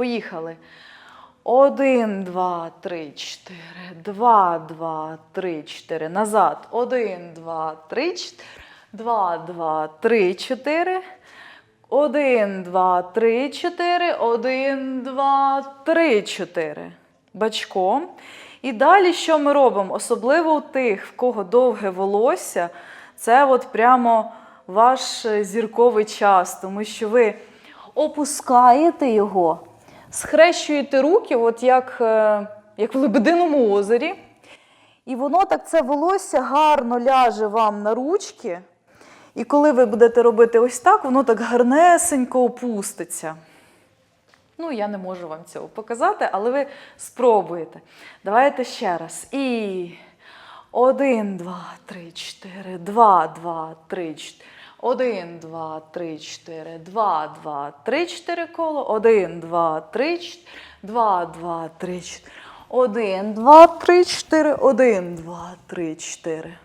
Поїхали. Один, два, три, чотири. Два, два, три, чотири. Назад. Один, два, три, чотири. Два, два, три, чотири. Один, два, три, чотири. Один, два, три, чотири. Бачком. І далі що ми робимо? Особливо у тих, в кого довге волосся, це от прямо ваш е, зірковий час, тому що ви опускаєте його, схрещуєте руки, от як, е, як в Лебединому озері. І воно так це волосся гарно ляже вам на ручки. І коли ви будете робити ось так, воно так гарнесенько опуститься. Ну, я не можу вам цього показати, але ви спробуєте. Давайте ще раз. І один, два, три, чотири, два, два, три, чотири. Один, два, три, чотири, два, два, три, чотири коло. Один, два, три, чотири, два, два, три, чотири. Один, два, три, чотири, один, два, три, чотири.